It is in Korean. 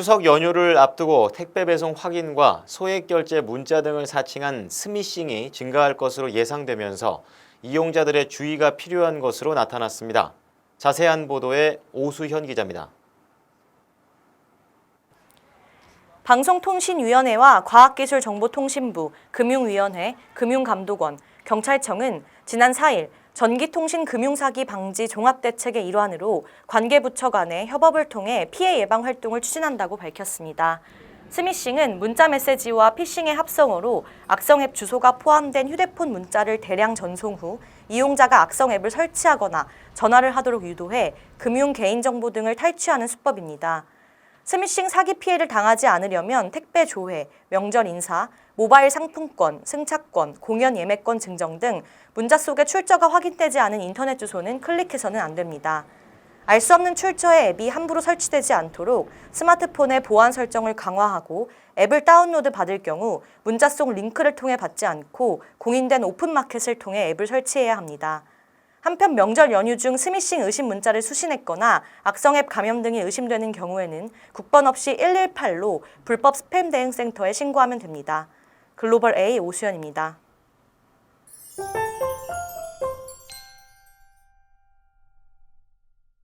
추석 연휴를 앞두고 택배 배송 확인과 소액 결제 문자 등을 사칭한 스미싱이 증가할 것으로 예상되면서 이용자들의 주의가 필요한 것으로 나타났습니다. 자세한 보도에 오수현 기자입니다. 방송통신위원회와 과학기술정보통신부, 금융위원회, 금융감독원, 경찰청은 지난 4일 전기통신금융사기 방지 종합대책의 일환으로 관계부처 간의 협업을 통해 피해 예방 활동을 추진한다고 밝혔습니다. 스미싱은 문자 메시지와 피싱의 합성어로 악성 앱 주소가 포함된 휴대폰 문자를 대량 전송 후 이용자가 악성 앱을 설치하거나 전화를 하도록 유도해 금융 개인정보 등을 탈취하는 수법입니다. 스미싱 사기 피해를 당하지 않으려면 택배 조회, 명절 인사, 모바일 상품권, 승차권, 공연 예매권 증정 등 문자 속에 출처가 확인되지 않은 인터넷 주소는 클릭해서는 안 됩니다. 알 수 없는 출처의 앱이 함부로 설치되지 않도록 스마트폰의 보안 설정을 강화하고 앱을 다운로드 받을 경우 문자 속 링크를 통해 받지 않고 공인된 오픈마켓을 통해 앱을 설치해야 합니다. 한편 명절 연휴 중 스미싱 의심 문자를 수신했거나 악성 앱 감염 등이 의심되는 경우에는 국번 없이 118로 불법 스팸 대응 센터에 신고하면 됩니다. 글로벌 A 오수연입니다.